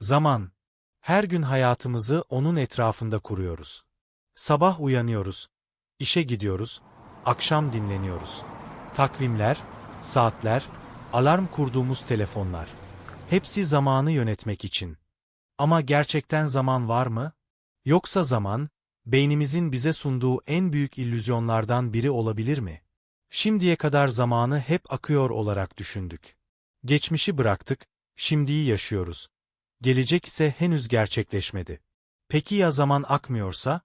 Zaman. Her gün hayatımızı onun etrafında kuruyoruz. Sabah uyanıyoruz, işe gidiyoruz, akşam dinleniyoruz. Takvimler, saatler, alarm kurduğumuz telefonlar. Hepsi zamanı yönetmek için. Ama gerçekten zaman var mı? Yoksa zaman, beynimizin bize sunduğu en büyük illüzyonlardan biri olabilir mi? Şimdiye kadar zamanı hep akıyor olarak düşündük. Geçmişi bıraktık, şimdiyi yaşıyoruz. Gelecek ise henüz gerçekleşmedi. Peki ya zaman akmıyorsa?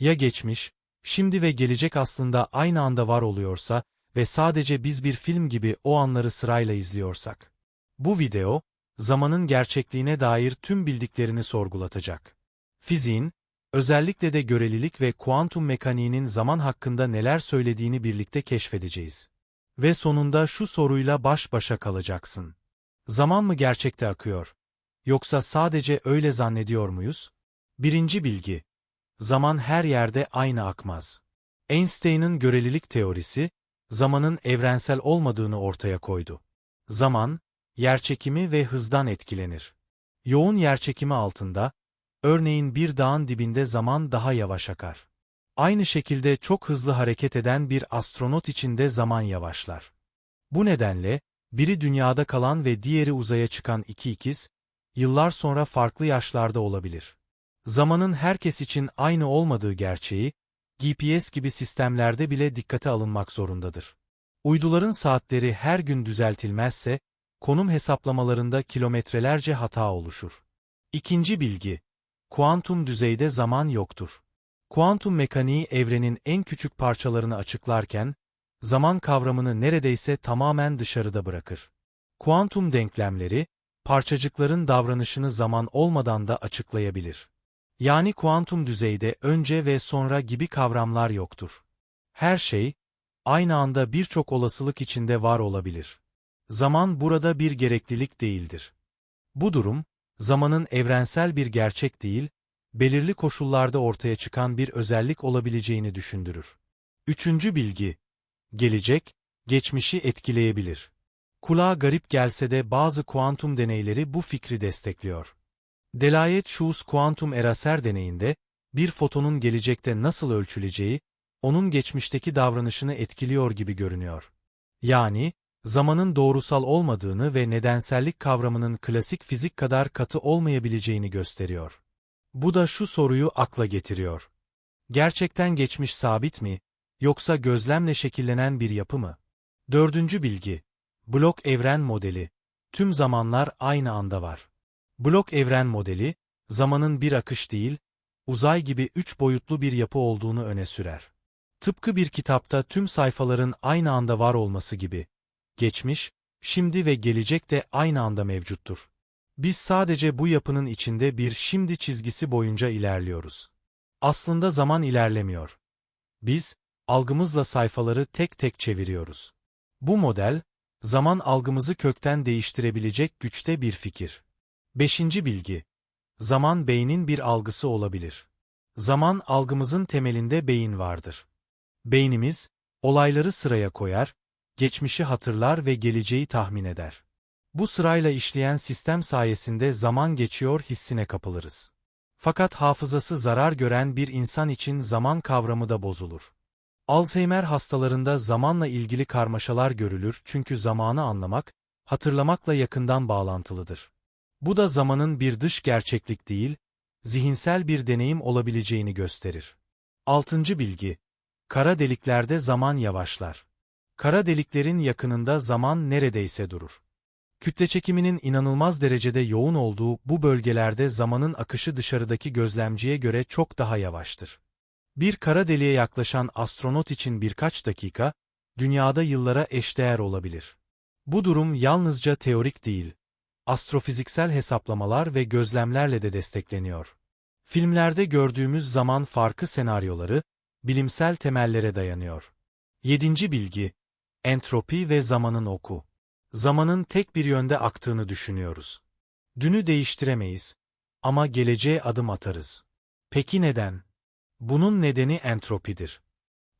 Ya geçmiş, şimdi ve gelecek aslında aynı anda var oluyorsa ve sadece biz bir film gibi o anları sırayla izliyorsak? Bu video, zamanın gerçekliğine dair tüm bildiklerini sorgulatacak. Fiziğin, özellikle de görelilik ve kuantum mekaniğinin zaman hakkında neler söylediğini birlikte keşfedeceğiz. Ve sonunda şu soruyla baş başa kalacaksın. Zaman mı gerçekte akıyor? Yoksa sadece öyle zannediyor muyuz? Birinci bilgi. Zaman her yerde aynı akmaz. Einstein'ın görelilik teorisi, zamanın evrensel olmadığını ortaya koydu. Zaman, yerçekimi ve hızdan etkilenir. Yoğun yerçekimi altında, örneğin bir dağın dibinde zaman daha yavaş akar. Aynı şekilde çok hızlı hareket eden bir astronot için de zaman yavaşlar. Bu nedenle, biri dünyada kalan ve diğeri uzaya çıkan iki ikiz, yıllar sonra farklı yaşlarda olabilir. Zamanın herkes için aynı olmadığı gerçeği, GPS gibi sistemlerde bile dikkate alınmak zorundadır. Uyduların saatleri her gün düzeltilmezse, konum hesaplamalarında kilometrelerce hata oluşur. İkinci bilgi, kuantum düzeyde zaman yoktur. Kuantum mekaniği evrenin en küçük parçalarını açıklarken, zaman kavramını neredeyse tamamen dışarıda bırakır. Kuantum denklemleri, parçacıkların davranışını zaman olmadan da açıklayabilir. Yani kuantum düzeyde önce ve sonra gibi kavramlar yoktur. Her şey, aynı anda birçok olasılık içinde var olabilir. Zaman burada bir gereklilik değildir. Bu durum, zamanın evrensel bir gerçek değil, belirli koşullarda ortaya çıkan bir özellik olabileceğini düşündürür. Üçüncü bilgi, gelecek, geçmişi etkileyebilir. Kulağa garip gelse de bazı kuantum deneyleri bu fikri destekliyor. Delayet-Shus kuantum eraser deneyinde, bir fotonun gelecekte nasıl ölçüleceği, onun geçmişteki davranışını etkiliyor gibi görünüyor. Yani, zamanın doğrusal olmadığını ve nedensellik kavramının klasik fizik kadar katı olmayabileceğini gösteriyor. Bu da şu soruyu akla getiriyor. Gerçekten geçmiş sabit mi, yoksa gözlemle şekillenen bir yapı mı? Dördüncü bilgi. Blok evren modeli. Tüm zamanlar aynı anda var. Blok evren modeli, zamanın bir akış değil, uzay gibi üç boyutlu bir yapı olduğunu öne sürer. Tıpkı bir kitapta tüm sayfaların aynı anda var olması gibi, geçmiş, şimdi ve gelecek de aynı anda mevcuttur. Biz sadece bu yapının içinde bir şimdi çizgisi boyunca ilerliyoruz. Aslında zaman ilerlemiyor. Biz, algımızla sayfaları tek tek çeviriyoruz. Bu model, zaman algımızı kökten değiştirebilecek güçte bir fikir. Beşinci bilgi. Zaman beynin bir algısı olabilir. Zaman algımızın temelinde beyin vardır. Beynimiz, olayları sıraya koyar, geçmişi hatırlar ve geleceği tahmin eder. Bu sırayla işleyen sistem sayesinde zaman geçiyor hissine kapılırız. Fakat hafızası zarar gören bir insan için zaman kavramı da bozulur. Alzheimer hastalarında zamanla ilgili karmaşalar görülür çünkü zamanı anlamak, hatırlamakla yakından bağlantılıdır. Bu da zamanın bir dış gerçeklik değil, zihinsel bir deneyim olabileceğini gösterir. Altıncı bilgi. Kara deliklerde zaman yavaşlar. Kara deliklerin yakınında zaman neredeyse durur. Kütle çekiminin inanılmaz derecede yoğun olduğu bu bölgelerde zamanın akışı dışarıdaki gözlemciye göre çok daha yavaştır. Bir kara deliğe yaklaşan astronot için birkaç dakika, dünyada yıllara eşdeğer olabilir. Bu durum yalnızca teorik değil, astrofiziksel hesaplamalar ve gözlemlerle de destekleniyor. Filmlerde gördüğümüz zaman farkı senaryoları, bilimsel temellere dayanıyor. Yedinci bilgi, entropi ve zamanın oku. Zamanın tek bir yönde aktığını düşünüyoruz. Dünü değiştiremeyiz ama geleceğe adım atarız. Peki neden? Bunun nedeni entropidir.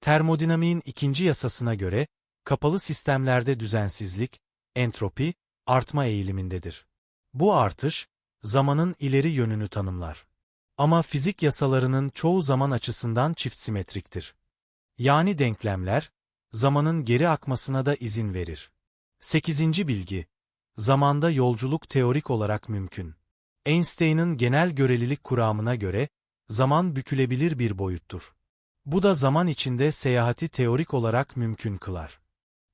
Termodinamiğin ikinci yasasına göre, kapalı sistemlerde düzensizlik, entropi, artma eğilimindedir. Bu artış, zamanın ileri yönünü tanımlar. Ama fizik yasalarının çoğu zaman açısından çift simetriktir. Yani denklemler, zamanın geri akmasına da izin verir. 8. bilgi. Zamanda yolculuk teorik olarak mümkün. Einstein'ın genel görelilik kuramına göre, zaman bükülebilir bir boyuttur. Bu da zaman içinde seyahati teorik olarak mümkün kılar.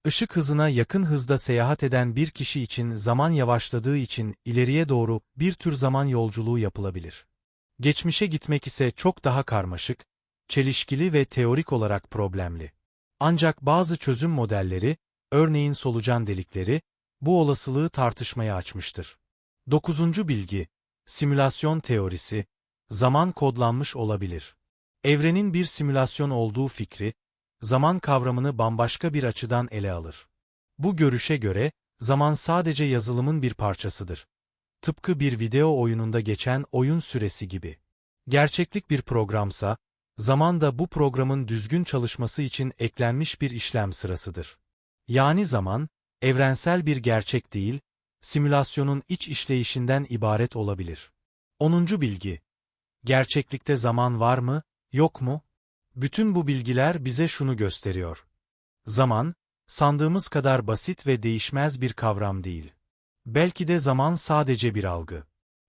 Işık hızına yakın hızda seyahat eden bir kişi için zaman yavaşladığı için ileriye doğru bir tür zaman yolculuğu yapılabilir. Geçmişe gitmek ise çok daha karmaşık, çelişkili ve teorik olarak problemli. Ancak bazı çözüm modelleri, örneğin solucan delikleri, bu olasılığı tartışmaya açmıştır. 9. bilgi, simülasyon teorisi, zaman kodlanmış olabilir. Evrenin bir simülasyon olduğu fikri, zaman kavramını bambaşka bir açıdan ele alır. Bu görüşe göre, zaman sadece yazılımın bir parçasıdır. Tıpkı bir video oyununda geçen oyun süresi gibi. Gerçeklik bir programsa, zaman da bu programın düzgün çalışması için eklenmiş bir işlem sırasıdır. Yani zaman, evrensel bir gerçek değil, simülasyonun iç işleyişinden ibaret olabilir. 10. bilgi. Gerçeklikte zaman var mı, yok mu? Bütün bu bilgiler bize şunu gösteriyor. Zaman, sandığımız kadar basit ve değişmez bir kavram değil. Belki de zaman sadece bir algı.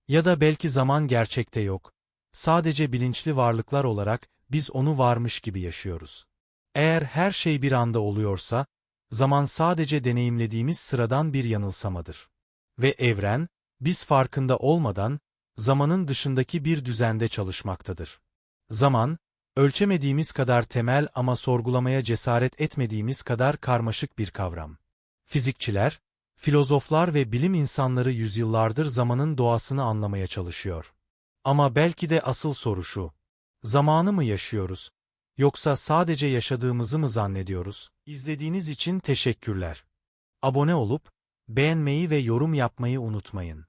Ya da belki zaman gerçekte yok. Sadece bilinçli varlıklar olarak biz onu varmış gibi yaşıyoruz. Eğer her şey bir anda oluyorsa, zaman sadece deneyimlediğimiz sıradan bir yanılsamadır. Ve evren, biz farkında olmadan, zamanın dışındaki bir düzende çalışmaktadır. Zaman, ölçemediğimiz kadar temel ama sorgulamaya cesaret etmediğimiz kadar karmaşık bir kavram. Fizikçiler, filozoflar ve bilim insanları yüzyıllardır zamanın doğasını anlamaya çalışıyor. Ama belki de asıl soru şu. Zamanı mı yaşıyoruz? Yoksa sadece yaşadığımızı mı zannediyoruz? İzlediğiniz için teşekkürler. Abone olup, beğenmeyi ve yorum yapmayı unutmayın.